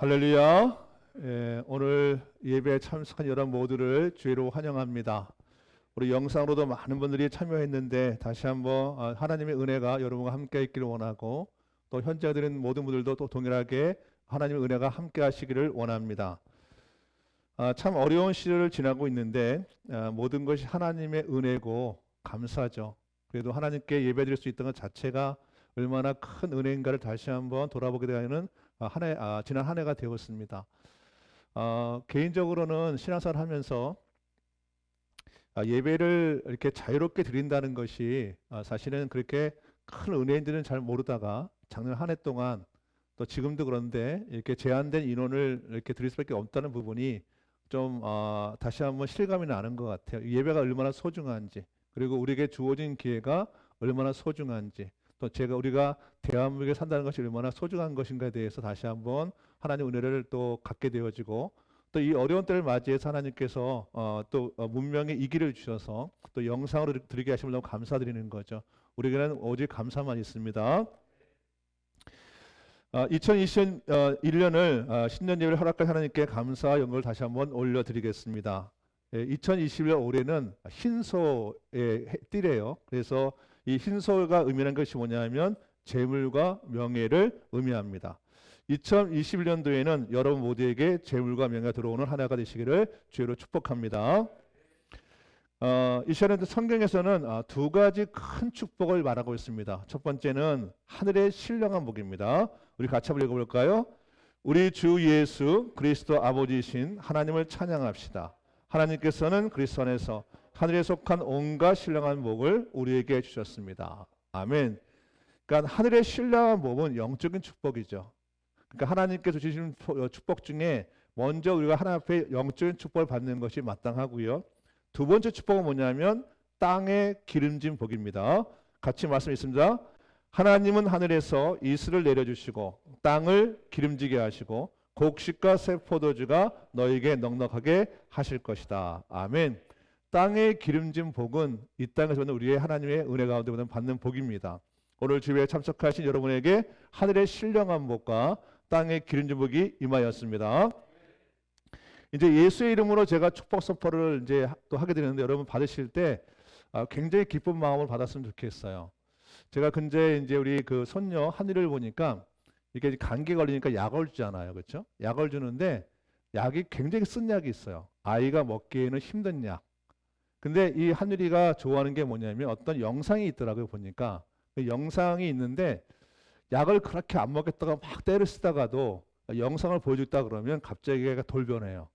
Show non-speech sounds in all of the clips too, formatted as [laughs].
할렐루야. 예, 오늘 예배에 참석한 여러분 모두를 주의로 환영합니다. 우리 영상으로도 많은 분들이 참여했는데 다시 한번 아, 하나님의 은혜가 여러분과 함께 있기를 원하고 또 현재 드린 모든 분들도 또 동일하게 하나님의 은혜가 함께 하시기를 원합니다. 아, 참 어려운 시절을 지나고 있는데 아, 모든 것이 하나님의 은혜고 감사죠. 그래도 하나님께 예배드릴 수 있던 것 자체가 얼마나 큰 은혜인가를 다시 한번 돌아보게 되는 아, 한 해, 아, 지난 한 해가 되었습니다. 어, 개인적으로는 신앙생활 하면서 아, 예배를 이렇게 자유롭게 드린다는 것이 아, 사실은 그렇게 큰 은혜인지는 잘 모르다가 작년 한 해 동안 또 지금도 그런데 이렇게 제한된 인원을 이렇게 드릴 수밖에 없다는 부분이 좀 아, 다시 한번 실감이 나는 것 같아요. 예배가 얼마나 소중한지 그리고 우리에게 주어진 기회가 얼마나 소중한지 또 제가 우리가 대한민국에 산다는 것이 얼마나 소중한 것인가에 대해서 다시 한번 하나님 은혜를 또 갖게 되어지고 또 이 어려운 때를 맞이해서 하나님께서 어, 또 어, 문명의 이기를 주셔서 또 영상으로 드리게 하시면 너무 감사드리는 거죠. 우리에게는 오직 감사만 있습니다. 어, 2021년을 어, 신년 예배를 허락한 하나님께 감사와 영광을 다시 한번 올려드리겠습니다. 예, 2021년 올해는 흰소의 해- 띠래요. 그래서 이 흰소가 의미하는 것이 뭐냐면 재물과 명예를 의미합니다. 2021년도에는 여러분 모두에게 재물과 명예가 들어오는 한 해가 되시기를 주의로 축복합니다. 어, 이 시간에 성경에서는 아, 두 가지 큰 축복을 말하고 있습니다. 첫 번째는 하늘의 신령한 복입니다. 우리 같이 한번 읽어볼까요? 우리 주 예수 그리스도 아버지이신 하나님을 찬양합시다. 하나님께서는 그리스도 안에서 하늘에 속한 온갖 신령한 복을 우리에게 주셨습니다. 아멘. 그러니까 하늘의 신령한 복은 영적인 축복이죠. 그러니까 하나님께서 주신 포- 어, 축복 중에 먼저 우리가 하나님 앞에 영적인 축복을 받는 것이 마땅하고요. 두 번째 축복은 뭐냐면 땅의 기름진 복입니다. 같이 말씀 있습니다. 하나님은 하늘에서 이슬을 내려주시고 땅을 기름지게 하시고 곡식과 새 포도주가 너에게 넉넉하게 하실 것이다. 아멘. 땅의 기름진 복은 이 땅에서 오는 우리의 하나님의 은혜 가운데 받는 복입니다. 오늘 주에 참석하신 여러분에게 하늘의 신령한 복과 땅의 기름진 복이 임하였습니다. 이제 예수의 이름으로 제가 축복 선포를 이제 하- 또 하게 되는데 여러분 받으실 때 아, 굉장히 기쁜 마음을 받았으면 좋겠어요. 제가 근제 이제 우리 그 손녀 한이를 보니까 이게 감기 걸리니까 약을 주잖아요, 그렇죠? 약을 주는데 약이 굉장히 쓴 약이 있어요. 아이가 먹기에는 힘든 약. 근데 이 한유리가 좋아하는 게 뭐냐면 어떤 영상이 있더라고요 보니까 그 영상이 있는데 약을 그렇게 안 먹겠다가 막 때를 쓰다가도 영상을 보여줬다 그러면 갑자기 얘가 돌변해요.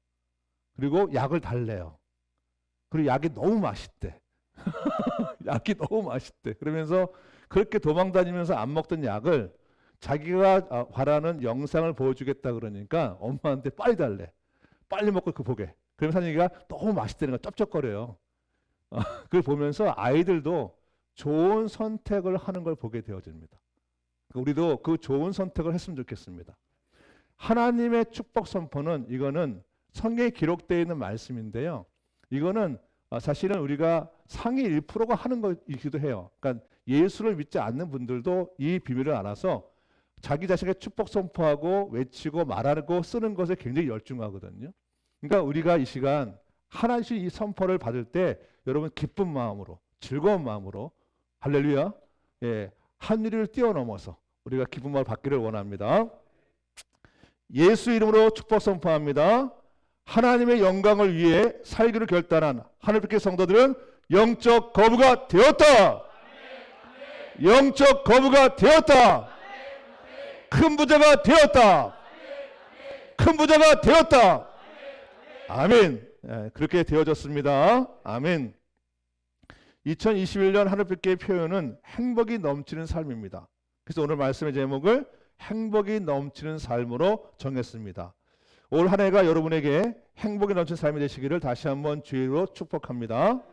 그리고 약을 달래요. 그리고 약이 너무 맛있대. [laughs] 약이 너무 맛있대. 그러면서 그렇게 도망 다니면서 안 먹던 약을 자기가 아, 바라는 영상을 보여주겠다 그러니까 엄마한테 빨리 달래. 빨리 먹고 그 보게. 그러면 산이가 너무 맛있다는 거 쩝쩝거려요. 어, 그걸 보면서 아이들도 좋은 선택을 하는 걸 보게 되어집니다. 우리도 그 좋은 선택을 했으면 좋겠습니다. 하나님의 축복 선포는 이거는 성경에 기록되어 있는 말씀인데요. 이거는 어, 사실은 우리가 상위 1%가 하는 것이기도 해요. 그러니까 예수를 믿지 않는 분들도 이 비밀을 알아서 자기 자신의 축복 선포하고 외치고 말하고 쓰는 것에 굉장히 열중하거든요. 그러니까 우리가 이 시간 하나씩 이 선포를 받을 때 여러분 기쁜 마음으로 즐거운 마음으로 할렐루야 예, 하늘을 뛰어넘어서 우리가 기쁜 마음을 받기를 원합니다. 예수 이름으로 축복 선포합니다. 하나님의 영광을 위해 살기로 결단한 하늘빛의 성도들은 영적 거부가 되었다. 영적 거부가 되었다. 큰 부자가 되었다. 큰 부자가 되었다. 아멘. 예, 그렇게 되어졌습니다. 아멘. 2021년 하늘빛의 표현은 행복이 넘치는 삶입니다. 그래서 오늘 말씀의 제목을 행복이 넘치는 삶으로 정했습니다. 올 한 해가 여러분에게 행복이 넘치는 삶이 되시기를 다시 한번 주의로 축복합니다.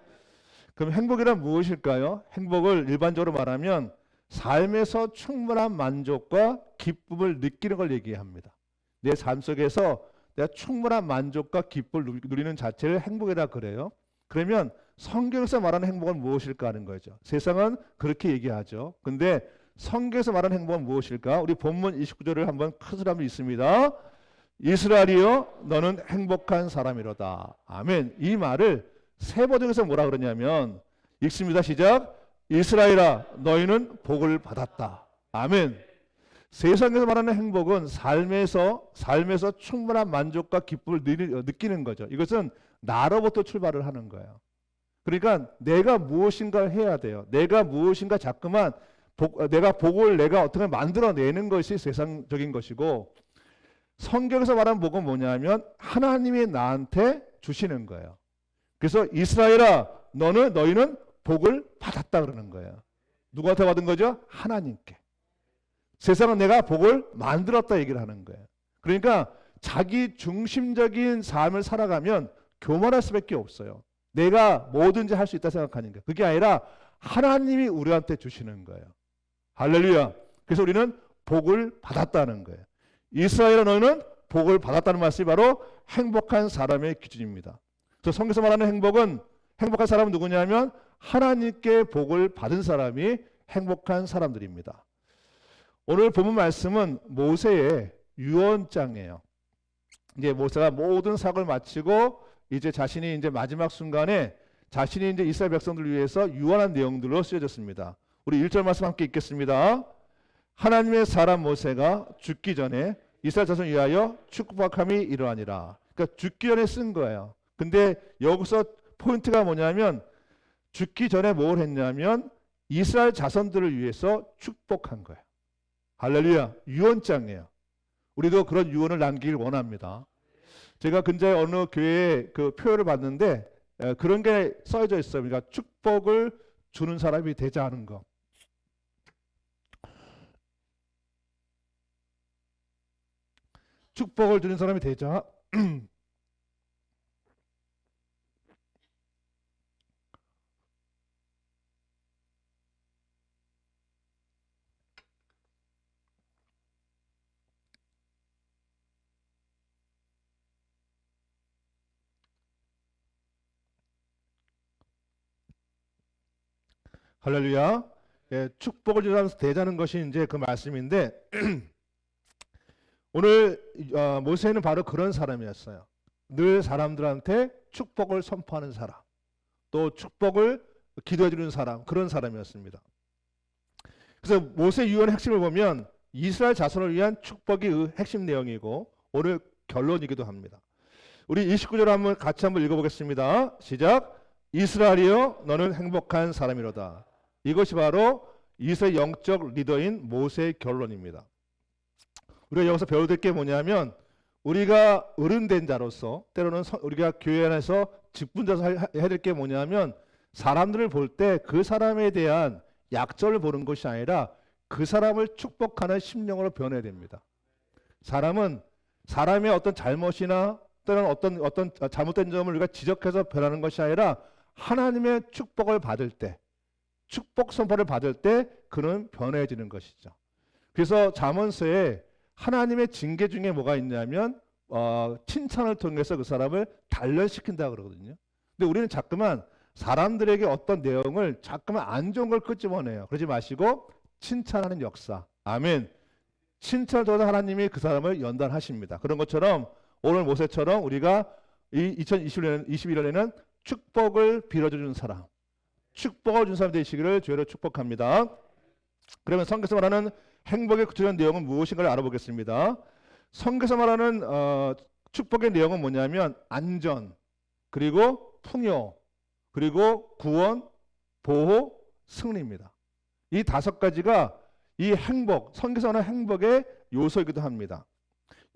그럼 행복이란 무엇일까요? 행복을 일반적으로 말하면 삶에서 충분한 만족과 기쁨을 느끼는 걸 얘기합니다. 내 삶 속에서 내가 충분한 만족과 기쁨을 누- 누리는 자체를 행복이라 그래요. 그러면 성경에서 말하는 행복은 무엇일까 하는 거죠. 세상은 그렇게 얘기하죠. 근데 성경에서 말하는 행복은 무엇일까? 우리 본문 29절을 한번 큰 소리 있습니다. 이스라엘이여 너는 행복한 사람이로다. 아멘. 이 말을 세 버전에서 뭐라 그러냐면 읽습니다. 시작. 이스라엘아 너희는 복을 받았다. 아멘. 세상에서 말하는 행복은 삶에서 삶에서 충분한 만족과 기쁨을 느- 느끼는 거죠. 이것은 나로부터 출발을 하는 거예요. 그러니까 내가 무엇인가를 해야 돼요. 내가 무엇인가 자꾸만 복- 어, 내가 복을 내가 어떻게 만들어내는 것이 세상적인 것이고 성경에서 말하는 복은 뭐냐면 하나님이 나한테 주시는 거예요. 그래서 이스라엘아 너는 너희는 복을 받았다 그러는 거예요. 누구한테 받은 거죠? 하나님께. 세상은 내가 복을 만들었다 얘기를 하는 거예요. 그러니까 자기 중심적인 삶을 살아가면 교만할 수밖에 없어요. 내가 뭐든지 할 수 있다 생각하는 거예요. 그게 아니라 하나님이 우리한테 주시는 거예요. 할렐루야. 그래서 우리는 복을 받았다는 거예요. 이스라엘은 너희는 복을 받았다는 말씀이 바로 행복한 사람의 기준입니다. 저 성경에서 말하는 행복은 행복한 사람은 누구냐면 하나님께 복을 받은 사람이 행복한 사람들입니다. 오늘 본문 말씀은 모세의 유언장이에요. 이제 모세가 모든 사역을 마치고 이제 자신이 이제 마지막 순간에 자신이 이제 이스라엘 백성들을 위해서 유언한 내용들로 쓰여졌습니다. 우리 1절 말씀 함께 읽겠습니다. 하나님의 사람 모세가 죽기 전에 이스라엘 자손 위하여 축복함이 이러하니라. 그러니까 죽기 전에 쓴 거예요. 근데 여기서 포인트가 뭐냐면 죽기 전에 뭘 했냐면 이스라엘 자손들을 위해서 축복한 거예요. 할렐루야. 유언장이에요. 우리도 그런 유언을 남기길 원합니다. 제가 근자에 어느 교회에 그 표를 봤는데 에, 그런 게 써져 있어요. 그러니까 축복을 주는 사람이 되자 하는 거. 축복을 주는 사람이 되자. [clears throat] 할렐루야. 예, 축복을 사람 되자는 것이 이제 그 말씀인데 [clears throat] 오늘 어, 모세는 바로 그런 사람이었어요. 늘 사람들한테 축복을 선포하는 사람, 또 축복을 기도해 주는 사람 그런 사람이었습니다. 그래서 모세 유언의 핵심을 보면 이스라엘 자손을 위한 축복이 의 핵심 내용이고 오늘 결론이기도 합니다. 우리 29절 한번 같이 한번 읽어보겠습니다. 시작. 이스라엘이여 너는 행복한 사람이로다. 이것이 바로 이스라엘 영적 리더인 모세의 결론입니다. 우리가 여기서 배워야 될 게 뭐냐면 우리가 어른된 자로서 때로는 서- 우리가 교회 안에서 직분자서 할- 해야 될 게 뭐냐면 사람들을 볼 때 그 사람에 대한 약점을 보는 것이 아니라 그 사람을 축복하는 심령으로 변해야 됩니다. 사람은 사람의 어떤 잘못이나 또는 어떤 어떤 잘못된 점을 우리가 지적해서 변하는 것이 아니라 하나님의 축복을 받을 때 축복 선포를 받을 때 그는 변해지는 것이죠. 그래서 잠언서에 하나님의 징계 중에 뭐가 있냐면 어, 칭찬을 통해서 그 사람을 단련시킨다 그러거든요. 근데 우리는 자꾸만 사람들에게 어떤 내용을 자꾸만 안 좋은 걸 끄집어내요. 그러지 마시고 칭찬하는 역사. 아멘. 칭찬을 통해서 하나님이 그 사람을 연단하십니다. 그런 것처럼 오늘 모세처럼 우리가 이 2021년 21년에는 축복을 빌어주는 사람, 축복을 준 사람 되시기를 주로 축복합니다. 그러면 성경에서 말하는 행복의 구체적인 내용은 무엇인가를 알아보겠습니다. 성경에서 말하는 어, 축복의 내용은 뭐냐면 안전, 그리고 풍요, 그리고 구원, 보호, 승리입니다. 이 다섯 가지가 이 행복, 성경에서 말하는 행복의 요소이기도 합니다.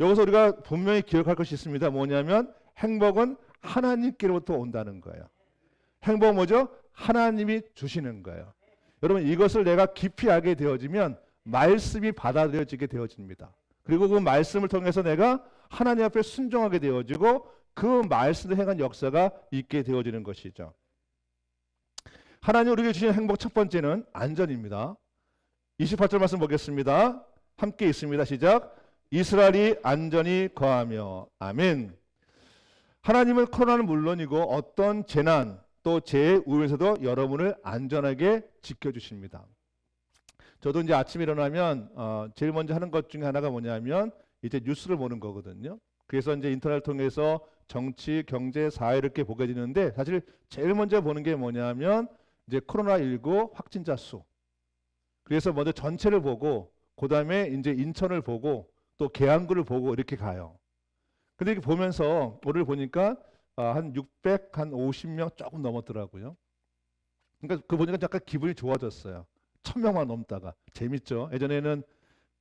여기서 우리가 분명히 기억할 것이 있습니다. 뭐냐면 행복은 하나님께로부터 온다는 거예요. 행복은 뭐죠? 하나님이 주시는 거예요. 여러분 이것을 내가 깊이 알게 되어지면 말씀이 받아들여지게 되어집니다. 그리고 그 말씀을 통해서 내가 하나님 앞에 순종하게 되어지고 그 말씀을 행한 역사가 있게 되어지는 것이죠. 하나님 우리에게 주신 행복 첫 번째는 안전입니다. 28절 말씀 보겠습니다. 함께 있습니다. 시작. 이스라엘이 안전히 거하며 아멘. 하나님은 코로나는 물론이고 어떤 재난 또 재해 우에서도 여러분을 안전하게 지켜주십니다. 저도 이제 아침 에 일어나면 어, 제일 먼저 하는 것 중에 하나가 뭐냐면 이제 뉴스를 보는 거거든요. 그래서 이제 인터넷 통해서 정치, 경제, 사회 이렇게 보게 되는데 사실 제일 먼저 보는 게 뭐냐면 이제 코로나19 확진자 수. 그래서 먼저 전체를 보고 그다음에 이제 인천을 보고 또 계양구를 보고 이렇게 가요. 근데 이렇게 보면서 오늘 보니까 아, 한 600, 한 50명 조금 넘었더라고요. 그러니까 그 보니까 약간 기분이 좋아졌어요. 1000명만 넘다가 재밌죠. 예전에는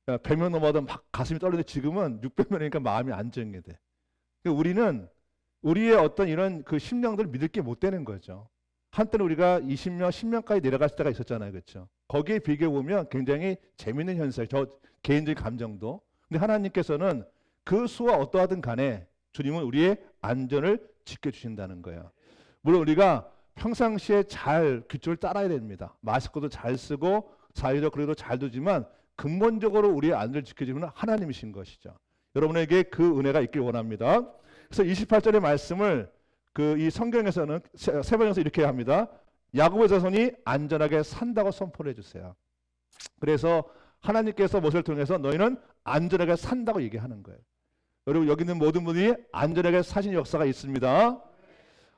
100명 넘어도 막 가슴이 떨리는데 지금은 600명이니까 마음이 안정이 돼. 그러니까 우리는 우리의 어떤 이런 그 심령들을 믿을 게 못 되는 거죠. 한때는 우리가 20명, 10명까지 내려갔을 때가 있었잖아요. 그렇죠? 거기에 비교해 보면 굉장히 재밌는 현상, 저 개인적인 감정도. 근데 하나님께서는 그 수와 어떠하든 간에 주님은 우리의 안전을 지켜주신다는 거예요. 물론 우리가 평상시에 잘 규칙을 따라야 됩니다. 마스크도 잘 쓰고 사회적 거리도 잘 두지만 근본적으로 우리의 안전을 지켜주는 하나님이신 것이죠. 여러분에게 그 은혜가 있길 원합니다. 그래서 28절의 말씀을 그 이 성경에서는 세- 세 번에서 이렇게 합니다. 야곱의 자손이 안전하게 산다고 선포를 해주세요. 그래서 하나님께서 모세를 통해서 너희는 안전하게 산다고 얘기하는 거예요. 여러분 여기 있는 모든 분이 안전하게 사신 역사가 있습니다.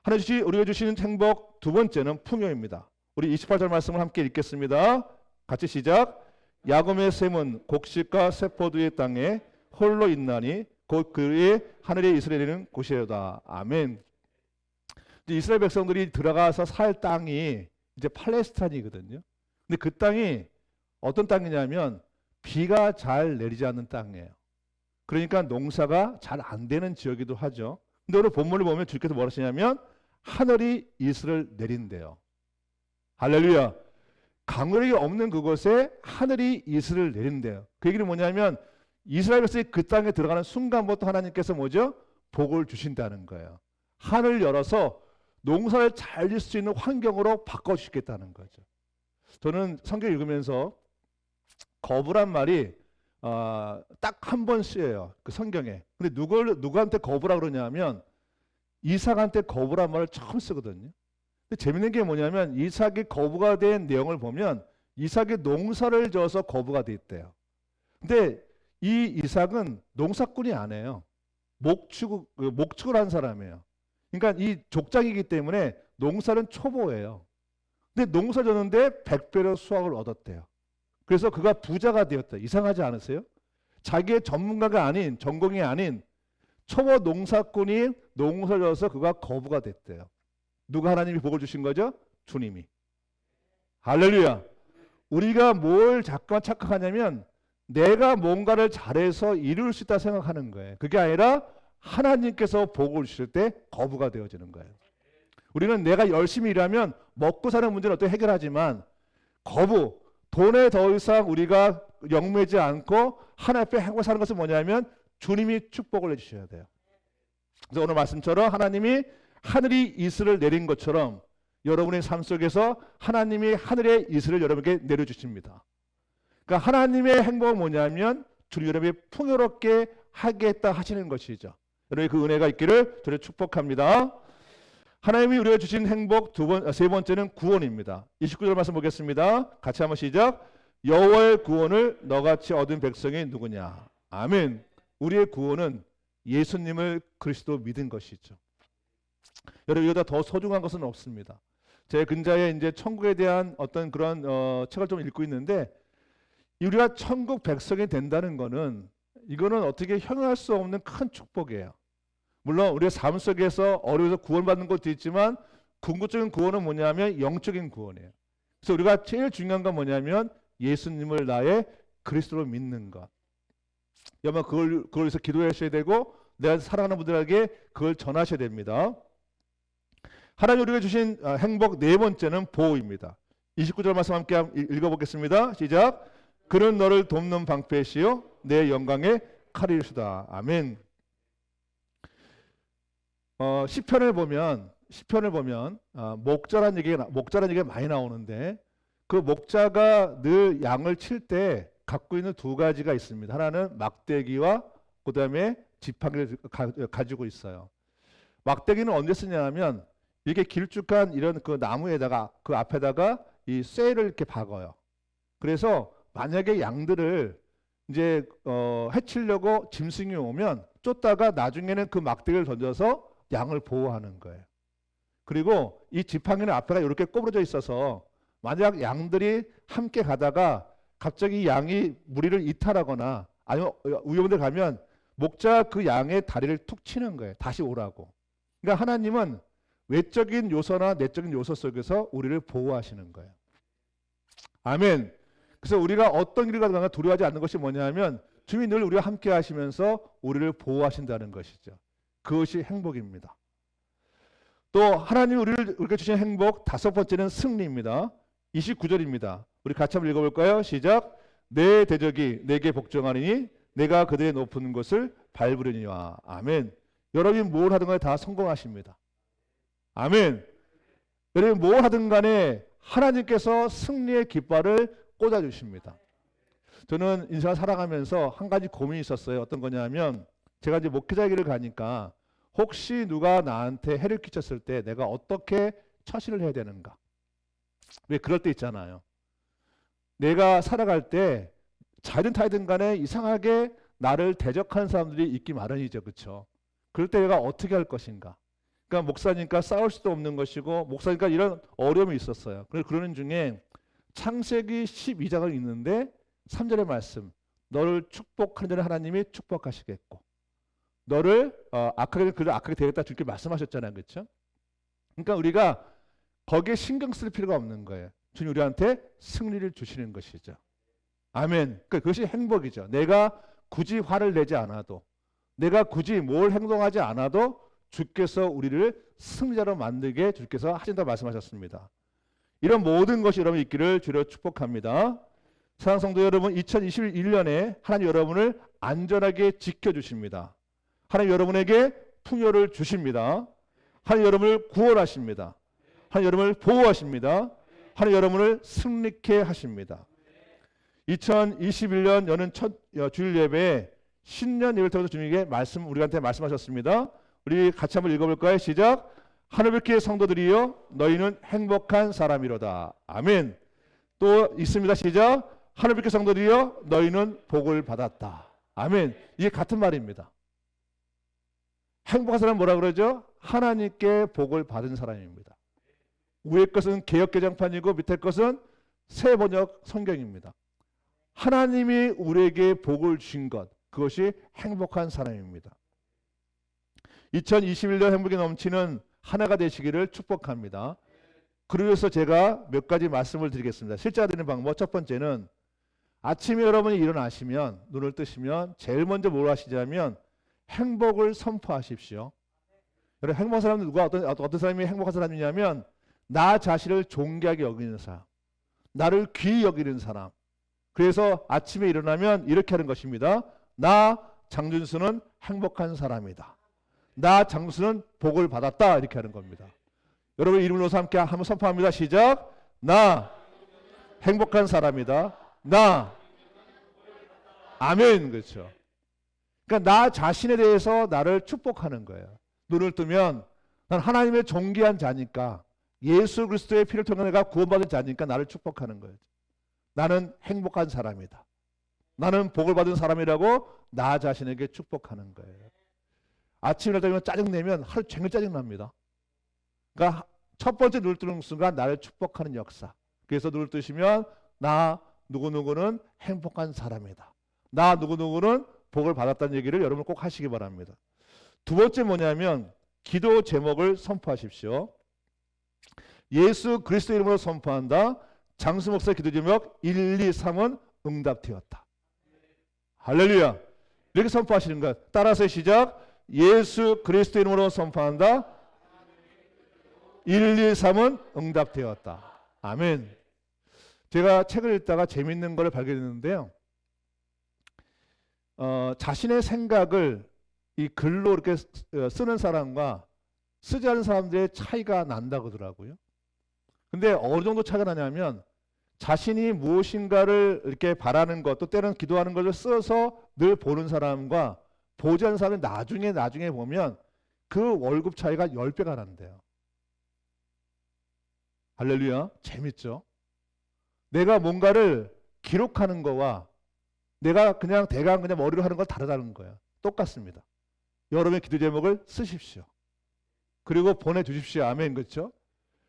하나님 주시 우리가 주시는 행복 두 번째는 풍요입니다. 우리 28절 말씀을 함께 읽겠습니다. 같이 시작. 야곱의 샘은 곡식과 세포두의 땅에 홀로 있나니 곧 그의 하늘의 이스라엘은 곳이로다. 아멘. 이스라엘 백성들이 들어가서 살 땅이 이제 팔레스타인이거든요. 근데 그 땅이 어떤 땅이냐면 비가 잘 내리지 않는 땅이에요. 그러니까 농사가 잘 안 되는 지역이기도 하죠. 근데 오늘 본문을 보면 주께서 뭐라 하시냐면 하늘이 이슬을 내린대요. 할렐루야. 강우력이 없는 그곳에 하늘이 이슬을 내린대요. 그 얘기는 뭐냐면 이스라엘 백성이 그 땅에 들어가는 순간부터 하나님께서 뭐죠? 복을 주신다는 거예요. 하늘 열어서 농사를 잘 질 수 있는 환경으로 바꿔 주시겠다는 거죠. 저는 성경 읽으면서 거부란 말이 어, 딱 한 번 쓰여요. 그 성경에. 근데 누굴 누구한테 거부라 그러냐면 이삭한테 거부란 말을 처음 쓰거든요. 근데 재밌는 게 뭐냐면 이삭이 거부가 된 내용을 보면 이삭이 농사를 져서 거부가 돼 있대요. 근데 이 이삭은 농사꾼이 아니에요. 목축 그 목축을 한 사람이에요. 그러니까 이 족장이기 때문에 농사는 초보예요. 근데 농사 졌는데 백배로 수확을 얻었대요. 그래서 그가 부자가 되었다. 이상하지 않으세요? 자기의 전문가가 아닌 전공이 아닌 초보 농사꾼이 농사를 져서 그가 거부가 됐대요. 누가 하나님이 복을 주신 거죠? 주님이. 할렐루야. 우리가 뭘 자꾸만 착각하냐면 내가 뭔가를 잘해서 이룰 수 있다 생각하는 거예요. 그게 아니라 하나님께서 복을 주실 때 거부가 되어지는 거예요. 우리는 내가 열심히 일하면 먹고 사는 문제는 어떻게 해결하지만 거부, 돈에 더 이상 우리가 영매지 않고 하나님 앞에 행복 사는 것은 뭐냐면 주님이 축복을 해주셔야 돼요. 그래서 오늘 말씀처럼 하나님이 하늘이 이슬을 내린 것처럼 여러분의 삶 속에서 하나님이 하늘의 이슬을 여러분에게 내려주십니다. 그러니까 하나님의 행복은 뭐냐면 주님 여러분이 풍요롭게 하겠다 하시는 것이죠. 여러분의 그 은혜가 있기를 저를 축복합니다. 하나님이 우리가 주신 행복 두 번, 세 번째는 구원입니다. 29절 말씀 보겠습니다. 같이 한번 시작. 여호와의 구원을 너같이 얻은 백성이 누구냐? 아멘. 우리의 구원은 예수님을 그리스도 믿은 것이죠. 여러분 이보다 더 소중한 것은 없습니다. 제 근자에 이제 천국에 대한 어떤 그런 어, 책을 좀 읽고 있는데 우리가 천국 백성이 된다는 것은 이거는 어떻게 형용할 수 없는 큰 축복이에요. 물론 우리의 삶 속에서 어려워서 구원받는 것도 있지만 궁극적인 구원은 뭐냐면 영적인 구원이에요. 그래서 우리가 제일 중요한 건 뭐냐면 예수님을 나의 그리스도로 믿는 것. 여러분 그걸 그걸 위해서 기도하셔야 되고 내가 사랑하는 분들에게 그걸 전하셔야 됩니다. 하나님 우리가 주신 아, 행복 네 번째는 보호입니다. 29절 말씀 함께 읽어보겠습니다. 시작. 그는 너를 돕는 방패시요 내 영광의 칼이시다. 아멘. 어, 시편을 보면 시편을 보면 아, 목자란 얘기가 나- 목자란 얘기가 많이 나오는데 그 목자가 늘 양을 칠 때 갖고 있는 두 가지가 있습니다. 하나는 막대기와 그다음에 지팡이를 가, 가지고 있어요. 막대기는 언제 쓰냐면 이렇게 길쭉한 이런 그 나무에다가 그 앞에다가 이 쇠를 이렇게 박아요. 그래서 만약에 양들을 이제 어, 해치려고 짐승이 오면 쫓다가 나중에는 그 막대기를 던져서 양을 보호하는 거예요. 그리고 이 지팡이는 앞에가 이렇게 꼬부러져 있어서 만약 양들이 함께 가다가 갑자기 양이 무리를 이탈하거나 아니면 위험한 데 가면 목자 그 양의 다리를 툭 치는 거예요. 다시 오라고. 그러니까 하나님은 외적인 요소나 내적인 요소 속에서 우리를 보호하시는 거예요. 아멘. 그래서 우리가 어떤 길을 가든가 두려워하지 않는 것이 뭐냐면 주님 늘 우리와 함께 하시면서 우리를 보호하신다는 것이죠. 그것이 행복입니다. 또 하나님 우리를 우리가 주신 행복 다섯 번째는 승리입니다. 29절입니다. 우리 같이 한번 읽어볼까요? 시작. 내 대적이 내게 복종하니 내가 그들의 높은 곳을 밟으려니와 아멘. 여러분이 뭘 하든 간에 다 성공하십니다. 아멘. 여러분 뭘 하든 간에 하나님께서 승리의 깃발을 꽂아 주십니다. 저는 인생을 살아가면서 한 가지 고민이 있었어요. 어떤 거냐면 제가 이제 목회자 길을 가니까 혹시 누가 나한테 해를 끼쳤을 때 내가 어떻게 처신을 해야 되는가? 왜 그럴 때 있잖아요. 내가 살아갈 때 자든 타든 간에 이상하게 나를 대적하는 사람들이 있기 마련이죠. 그렇죠? 그럴 때 내가 어떻게 할 것인가? 그러니까 목사니까 싸울 수도 없는 것이고 목사니까 이런 어려움이 있었어요. 그래서 그러는 중에 창세기 12장을 읽는데 3절의 말씀 너를 축복하는 자는 하나님이 축복하시겠고 너를 어, 악하게 그를 악하게 되겠다 주께 말씀하셨잖아요. 그렇죠? 그러니까 우리가 거기에 신경 쓸 필요가 없는 거예요. 주님 우리한테 승리를 주시는 것이죠. 아멘. 그러니까 그것이 행복이죠. 내가 굳이 화를 내지 않아도 내가 굳이 뭘 행동하지 않아도 주께서 우리를 승리자로 만들게 주께서 하신다 말씀하셨습니다. 이런 모든 것이 여러분 있기를 주로 축복합니다. 사랑 성도 여러분, 2021년에 하나님 여러분을 안전하게 지켜주십니다. 하나님 여러분에게 풍요를 주십니다. 하나님 여러분을 구원하십니다. 하나님 여러분을 보호하십니다. 하나님 여러분을 승리케 하십니다. 2021년 여는 첫 주일 예배에 신년 예배를 통해서 주님에게 말씀 우리한테 말씀하셨습니다. 우리 같이 한번 읽어볼까요? 시작. 하늘빛의 성도들이여 너희는 행복한 사람이로다. 아멘. 또 있습니다. 시작. 하늘빛의 성도들이여 너희는 복을 받았다. 아멘. 이게 같은 말입니다. 행복한 사람 뭐라 그러죠? 하나님께 복을 받은 사람입니다. 위에 것은 개혁 개정판이고 밑에 것은 새 번역 성경입니다. 하나님이 우리에게 복을 주신 것 그것이 행복한 사람입니다. 2021년 행복이 넘치는 하나가 되시기를 축복합니다. 그래서 제가 몇 가지 말씀을 드리겠습니다. 되는 방법 첫 번째는 아침에 여러분이 일어나시면 눈을 뜨시면 제일 먼저 뭘 하시냐면 행복을 선포하십시오. 여러분 행복한 사람은 누가 어떤 어떤 사람이 행복한 사람이냐면 나 자신을 존귀하게 여기는 사람, 나를 귀히 여기는 사람. 그래서 아침에 일어나면 이렇게 하는 것입니다. 나 장준수는 행복한 사람이다. 나 장준수는 복을 받았다 이렇게 하는 겁니다. 여러분 이름으로 함께 한번 선포합니다. 시작. 나 행복한 사람이다. 나 아멘 그렇죠. 그러니까 나 자신에 대해서 나를 축복하는 거예요. 눈을 뜨면 난 하나님의 존귀한 자니까 예수 그리스도의 피를 통해 내가 구원받은 자니까 나를 축복하는 거예요. 나는 행복한 사람이다. 나는 복을 받은 사람이라고 나 자신에게 축복하는 거예요. 아침에 일어나면 짜증내면 하루 종일 짜증납니다. 그러니까 첫 번째 눈을 뜨는 순간 나를 축복하는 역사. 그래서 눈을 뜨시면 나 누구누구는 행복한 사람이다. 나 누구누구는 복을 받았다는 얘기를 여러분 꼭 하시기 바랍니다. 두 번째 뭐냐면 기도 제목을 선포하십시오. 예수 그리스도 이름으로 선포한다. 장수 목사 기도 제목 1, 2, 3은 응답되었다. 할렐루야. 이렇게 선포하시는 것. 따라서 시작. 예수 그리스도 이름으로 선포한다. 1, 2, 3은 응답되었다. 아멘. 제가 책을 읽다가 재밌는 걸 발견했는데요. 어, 자신의 생각을 이 글로 이렇게 어, 쓰는 사람과 쓰지 않은 사람들의 차이가 난다고 하더라고요. 근데 어느 정도 차이가 나냐면 자신이 무엇인가를 이렇게 바라는 것, 또 때로는 기도하는 것을 써서 늘 보는 사람과 보지 않는 사람이 나중에 나중에 보면 그 월급 차이가 10배가 난대요. 할렐루야. 재밌죠? 내가 뭔가를 기록하는 거와 내가 그냥 대강 그냥 머리로 하는 건 다르다는 거야. 똑같습니다. 여러분의 기도 제목을 쓰십시오. 그리고 보내주십시오. 아멘. 그렇죠?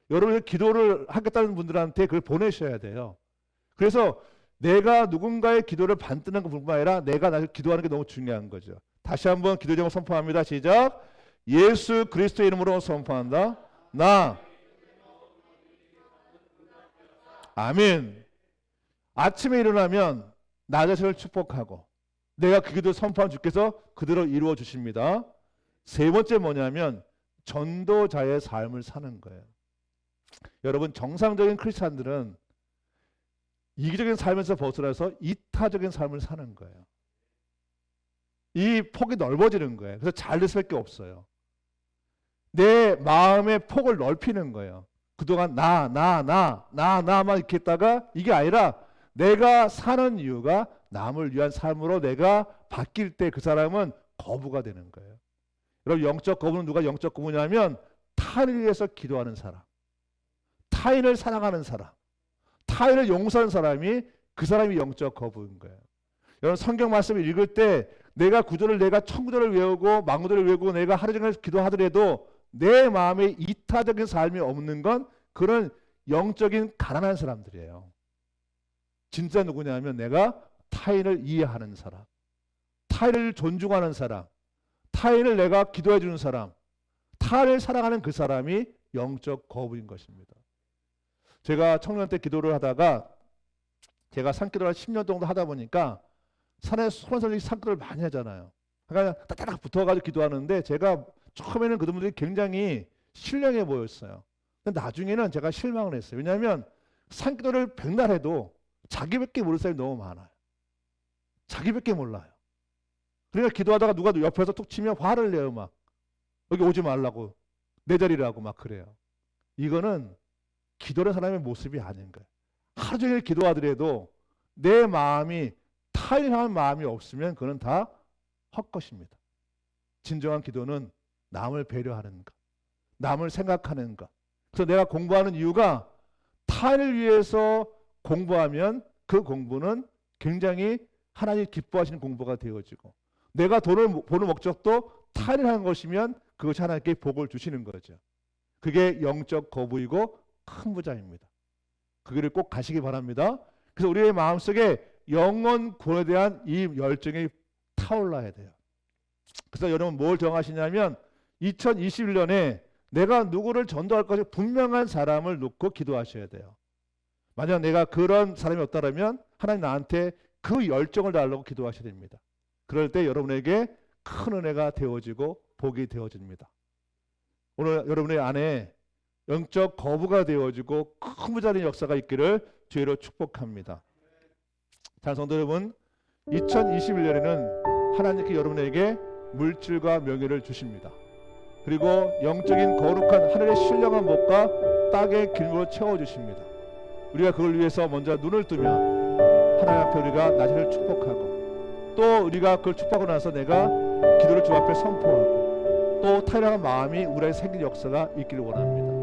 여러분의 기도를 하겠다는 분들한테 그걸 보내셔야 돼요. 그래서 내가 누군가의 기도를 받는 것뿐만 아니라 내가 나를 기도하는 게 너무 중요한 거죠. 다시 한번 기도 제목 선포합니다. 시작. 예수 그리스도 이름으로 선포한다. 나 아멘. 아침에 일어나면 나 자신을 축복하고 내가 그 기도 선포한 주께서 그대로 이루어 주십니다. 세 번째 뭐냐면 전도자의 삶을 사는 거예요. 여러분 정상적인 크리스찬들은 이기적인 삶에서 벗어나서 이타적인 삶을 사는 거예요. 이 폭이 넓어지는 거예요. 그래서 잘될 수밖에 없어요. 내 마음의 폭을 넓히는 거예요. 그동안 나, 나, 나, 나, 나만 이렇게 했다가 이게 아니라 내가 사는 이유가 남을 위한 삶으로 내가 바뀔 때 그 사람은 거부가 되는 거예요. 여러분 영적 거부는 누가 영적 거부냐면 타인을 위해서 기도하는 사람, 타인을 사랑하는 사람, 타인을 용서하는 사람이 그 사람이 영적 거부인 거예요. 여러분 성경 말씀을 읽을 때 내가 구절을 내가 천구절을 외우고 망구절을 외우고 내가 하루 종일 기도하더라도 내 마음에 이타적인 삶이 없는 건 그런 영적인 가난한 사람들이에요. 진짜 누구냐면 내가 타인을 이해하는 사람, 타인을 존중하는 사람, 타인을 내가 기도해 주는 사람, 타인을 사랑하는 그 사람이 영적 거부인 것입니다. 제가 청년 때 기도를 하다가 제가 산기도를 10년 정도 하다 보니까 산에 소원사님이 산기도를 많이 하잖아요. 그러니까 따닥 붙어가지고 기도하는데 제가 처음에는 그분들이 굉장히 신령해 보였어요. 근데 나중에는 제가 실망을 했어요. 왜냐하면 산기도를 백날 해도 자기밖에 모를 사람이 너무 많아요. 자기밖에 몰라요. 그러니까 기도하다가 누가 옆에서 툭 치면 화를 내요 막 여기 오지 말라고 내 자리라고 막 그래요. 이거는 기도하는 사람의 모습이 아닌 거예요. 하루 종일 기도하더라도 내 마음이 타인을 향한 마음이 없으면 그는 다 헛것입니다. 진정한 기도는 남을 배려하는 것, 남을 생각하는 것. 그래서 내가 공부하는 이유가 타인을 위해서 공부하면 그 공부는 굉장히 하나님 기뻐하시는 공부가 되어지고 내가 돈을 보는 목적도 하는 것이면 그것이 하나님께 복을 주시는 거죠. 그게 영적 거부이고 큰 부자입니다. 그 길을 꼭 가시기 바랍니다. 그래서 우리의 마음속에 영원 구원에 대한 이 열정이 타올라야 돼요. 그래서 여러분 뭘 정하시냐면 2021년에 내가 누구를 전도할 것이 분명한 사람을 놓고 기도하셔야 돼요. 만약 내가 그런 사람이 없다면 하나님 나한테 그 열정을 달라고 기도하셔야 됩니다. 그럴 때 여러분에게 큰 은혜가 되어지고 복이 되어집니다. 오늘 여러분의 안에 영적 거부가 되어지고 큰 부자된 역사가 있기를 주의로 축복합니다. 자, 성도 여러분, 2021년에는 하나님께 여러분에게 물질과 명예를 주십니다. 그리고 영적인 거룩한 하늘의 신령한 복과 땅의 길로 채워 주십니다. 우리가 그걸 위해서 먼저 눈을 뜨면 하나님 앞에 우리가 나중을 축복하고 또 우리가 그걸 축복하고 나서 내가 기도를 주 앞에 선포하고 또 타일한 마음이 우리의 생긴 역사가 있기를 원합니다.